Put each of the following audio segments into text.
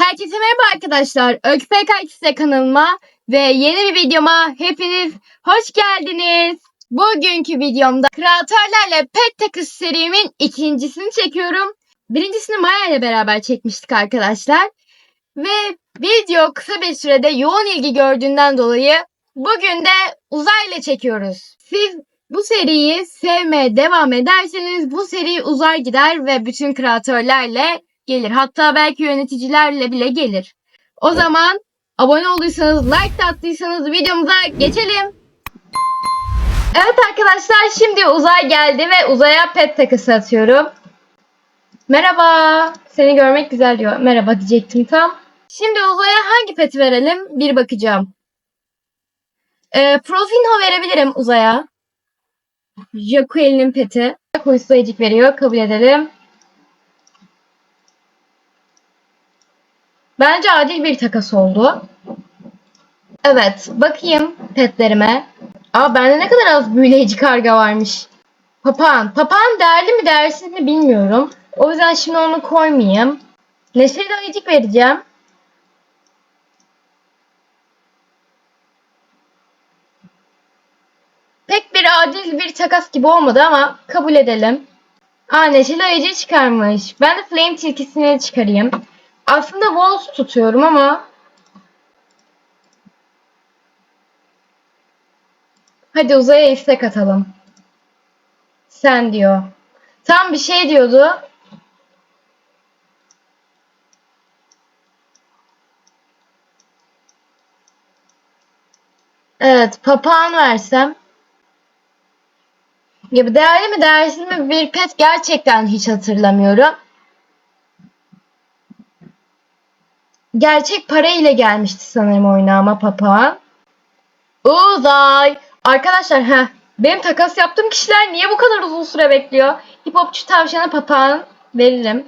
Herkese merhaba arkadaşlar. Öykü PKX'de kanalıma ve yeni bir videoma hepiniz hoş geldiniz. Bugünkü videomda kreatörlerle pet takıs serimin ikincisini çekiyorum. Birincisini Maya ile beraber çekmiştik arkadaşlar. Ve video kısa bir sürede yoğun ilgi gördüğünden dolayı bugün de uzayla çekiyoruz. Siz bu seriyi sevmeye devam ederseniz bu seri uzar gider ve bütün kreatörlerle gelir. Hatta belki yöneticilerle bile gelir. O zaman abone olduysanız, like de attıysanız videomuza geçelim. Evet arkadaşlar şimdi uzay geldi ve uzaya pet takısı atıyorum. Merhaba. Seni görmek güzel diyor. Merhaba diyecektim tam. Şimdi uzaya hangi peti verelim? Bir bakacağım. Ee, Profinho verebilirim uzaya. Jaqueline'in peti. Kuyuslayıcık veriyor. Kabul edelim. Bence adil bir takas oldu. Evet. Bakayım petlerime. Aa bende ne kadar az büyüleyici karga varmış. Papağan. Papağan değerli mi değersiz mi bilmiyorum. O yüzden şimdi onu koymayayım. Neşeli ayıcık vereceğim. Pek bir adil bir takas gibi olmadı ama kabul edelim. Aa Neşeli ayıcığı çıkarmış. Ben de Flame tilkisini çıkarayım. Aslında Wolves tutuyorum ama Hadi uzaya istek atalım. Sen diyor. Tam bir şey diyordu. Evet, papağan versem. Ya değerli mi değersiz mi bir pet gerçekten hiç hatırlamıyorum. Gerçek para ile gelmişti sanırım oyuna ama papağan. Uzay. Arkadaşlar ha benim takas yaptığım kişiler niye bu kadar uzun süre bekliyor? Hipopçu tavşana papağan veririm.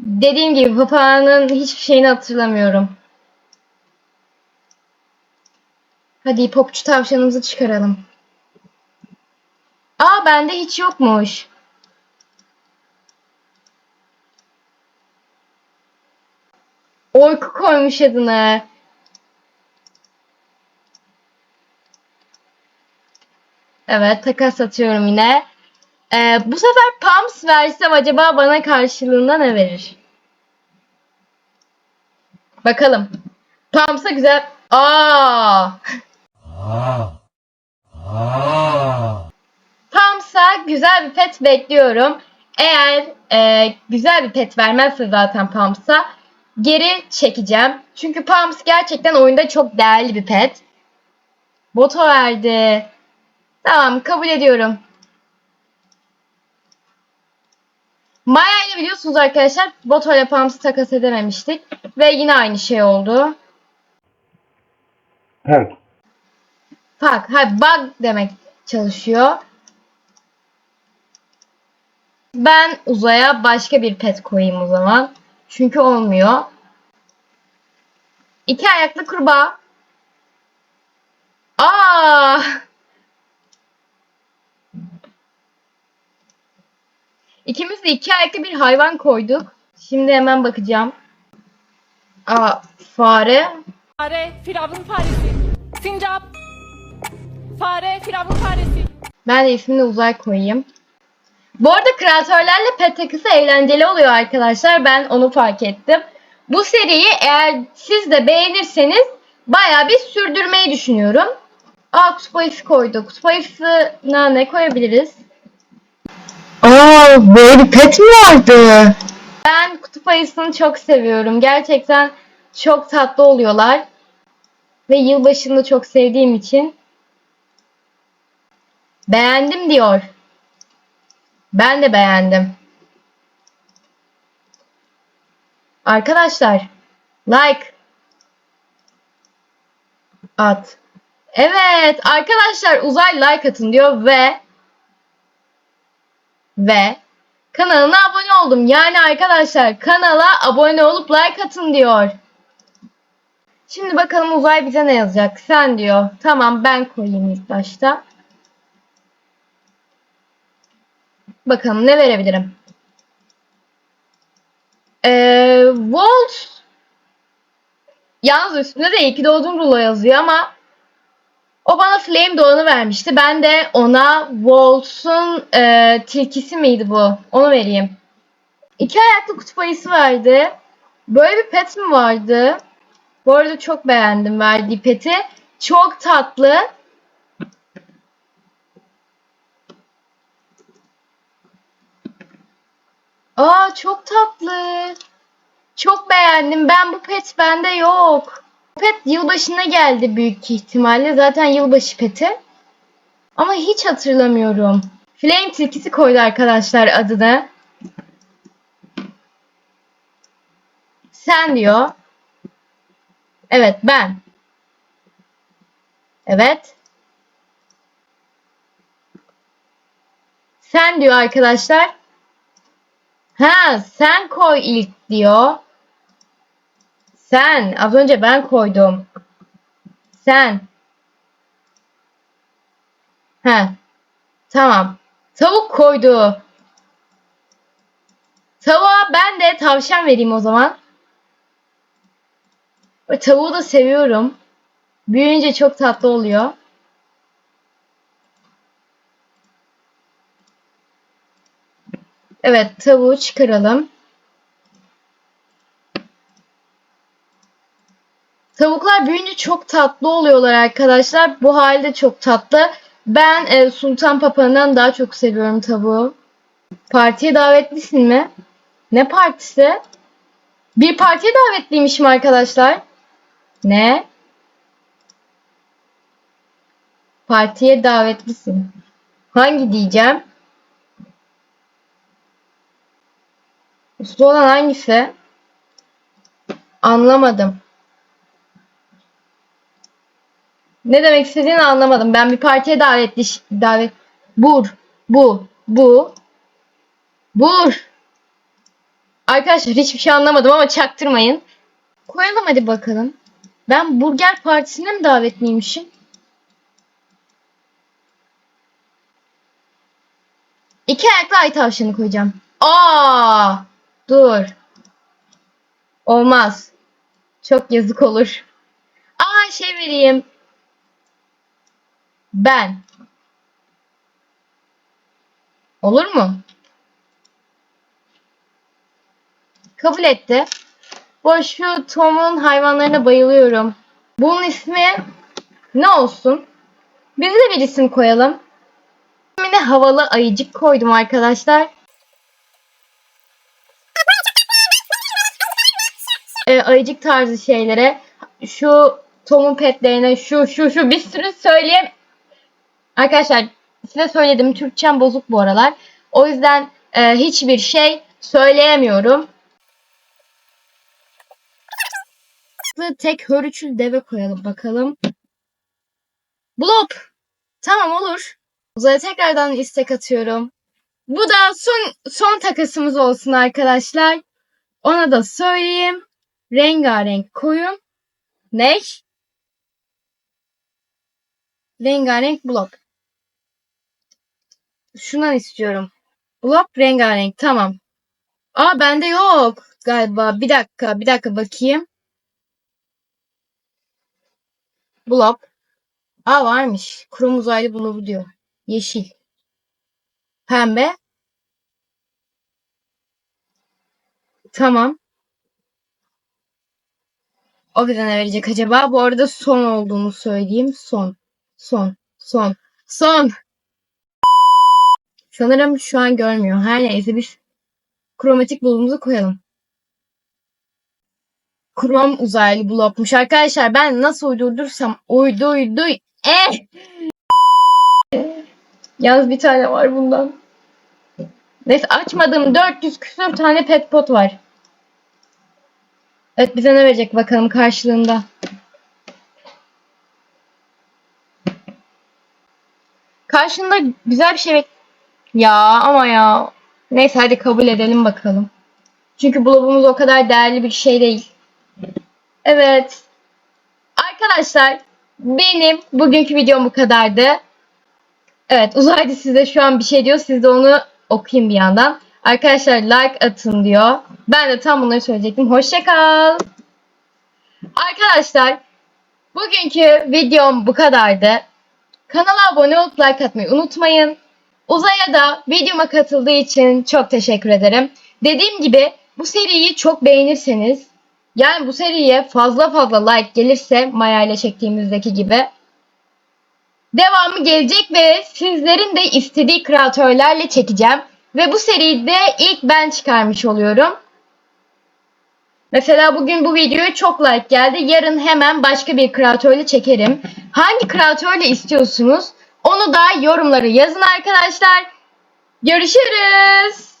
Dediğim gibi papağanın hiçbir şeyini hatırlamıyorum. Hadi hipopçu tavşanımızı çıkaralım. Aa bende hiç yokmuş. Orku koymuş adını. Evet takas atıyorum yine. Ee, bu sefer Pams versem acaba bana karşılığında ne verir? Bakalım. Pams'a güzel... Aa! Pams'a güzel bir pet bekliyorum. Eğer e, güzel bir pet vermezse zaten Pams'a geri çekeceğim. Çünkü Pams gerçekten oyunda çok değerli bir pet. Boto verdi. Tamam kabul ediyorum. Maya ile biliyorsunuz arkadaşlar Boto ile Pams'ı takas edememiştik. Ve yine aynı şey oldu. Evet. Bak, ha, bug demek çalışıyor. Ben uzaya başka bir pet koyayım o zaman. Çünkü olmuyor. İki ayaklı kurbağa. Aa! İkimiz de iki ayaklı bir hayvan koyduk. Şimdi hemen bakacağım. Aa, fare. Fare, firavun faresi. Sincap. Fare, firavun faresi. Ben de ismini uzay koyayım. Bu arada kreatörlerle pet takısı eğlenceli oluyor arkadaşlar. Ben onu fark ettim. Bu seriyi eğer siz de beğenirseniz baya bir sürdürmeyi düşünüyorum. Aa kutup ayısı koyduk. Kutup ayısına ne koyabiliriz? Aa böyle pet mi vardı? Ben kutup ayısını çok seviyorum. Gerçekten çok tatlı oluyorlar. Ve yılbaşını çok sevdiğim için beğendim diyor. Ben de beğendim. Arkadaşlar like at. Evet arkadaşlar uzay like atın diyor ve ve kanalına abone oldum. Yani arkadaşlar kanala abone olup like atın diyor. Şimdi bakalım uzay bize ne yazacak? Sen diyor. Tamam ben koyayım ilk başta. Bakalım ne verebilirim? Ee, Volt Yalnız üstünde de iyi ki doğdun rulo yazıyor ama o bana Flame Doğan'ı vermişti. Ben de ona Volt'un e, tilkisi miydi bu? Onu vereyim. İki ayaklı kutup ayısı verdi. Böyle bir pet mi vardı? Bu arada çok beğendim verdiği peti. Çok tatlı. Aa çok tatlı. Çok beğendim. Ben bu pet bende yok. Bu pet yılbaşına geldi büyük ihtimalle. Zaten yılbaşı peti. Ama hiç hatırlamıyorum. Flame tilkisi koydu arkadaşlar adını. Sen diyor. Evet ben. Evet. Sen diyor arkadaşlar. Ha sen koy ilk diyor. Sen. Az önce ben koydum. Sen. Ha. Tamam. Tavuk koydu. Tavuğa ben de tavşan vereyim o zaman. Tavuğu da seviyorum. Büyüyünce çok tatlı oluyor. Evet, tavuğu çıkaralım. Tavuklar büyüyünce çok tatlı oluyorlar arkadaşlar. Bu halde çok tatlı. Ben e, Sultan Papağan'dan daha çok seviyorum tavuğu. Partiye davetlisin mi? Ne partisi? Bir partiye davetliymişim arkadaşlar. Ne? Partiye davetlisin. Hangi diyeceğim? Uslu olan hangisi? Anlamadım. Ne demek istediğini anlamadım. Ben bir partiye davetli davet bur bu bu bur. Arkadaşlar hiçbir şey anlamadım ama çaktırmayın. Koyalım hadi bakalım. Ben burger partisine mi davetliymişim? İki ayaklı ay tavşanı koyacağım. Aa! Dur. Olmaz. Çok yazık olur. Aa şey vereyim. Ben. Olur mu? Kabul etti. Bu şu Tom'un hayvanlarına bayılıyorum. Bunun ismi ne olsun? Biz de bir isim koyalım. İsmine havalı ayıcık koydum arkadaşlar. Ayıcık tarzı şeylere şu Tom'un petlerine şu şu şu bir sürü söyleyeyim. Arkadaşlar size söyledim Türkçem bozuk bu aralar. O yüzden e, hiçbir şey söyleyemiyorum. Tek hörüçül deve koyalım bakalım. Blop. Tamam olur. Uzaya tekrardan istek atıyorum. Bu da son son takasımız olsun arkadaşlar. Ona da söyleyeyim. Rengarenk koyun. Ne? Rengarenk blok. Şundan istiyorum. Blok rengarenk. Tamam. Aa bende yok galiba. Bir dakika. Bir dakika bakayım. Blok. Aa varmış. Krom uzaylı blobu diyor. Yeşil. Pembe. Tamam. O bize ne verecek acaba? Bu arada son olduğunu söyleyeyim. Son. Son. Son. Son. Sanırım şu an görmüyor. Her neyse biz kromatik bulumuzu koyalım. Krom uzaylı blokmuş. Arkadaşlar ben nasıl uydurdursam uydu uydu. Eh! Yalnız bir tane var bundan. Neyse açmadım. 400 küsur tane pet pot var. Evet bize ne verecek bakalım karşılığında. Karşında güzel bir şey bek... Ya ama ya. Neyse hadi kabul edelim bakalım. Çünkü blobumuz o kadar değerli bir şey değil. Evet. Arkadaşlar benim bugünkü videom bu kadardı. Evet uzaylı size şu an bir şey diyor. Siz de onu okuyun bir yandan. Arkadaşlar like atın diyor. Ben de tam bunları söyleyecektim. Hoşça kal. Arkadaşlar bugünkü videom bu kadardı. Kanala abone olup like atmayı unutmayın. Uzay'a da videoma katıldığı için çok teşekkür ederim. Dediğim gibi bu seriyi çok beğenirseniz yani bu seriye fazla fazla like gelirse Maya ile çektiğimizdeki gibi devamı gelecek ve sizlerin de istediği kreatörlerle çekeceğim. Ve bu seriyi de ilk ben çıkarmış oluyorum. Mesela bugün bu videoya çok like geldi. Yarın hemen başka bir kreatörle çekerim. Hangi kreatörle istiyorsunuz? Onu da yorumlara yazın arkadaşlar. Görüşürüz.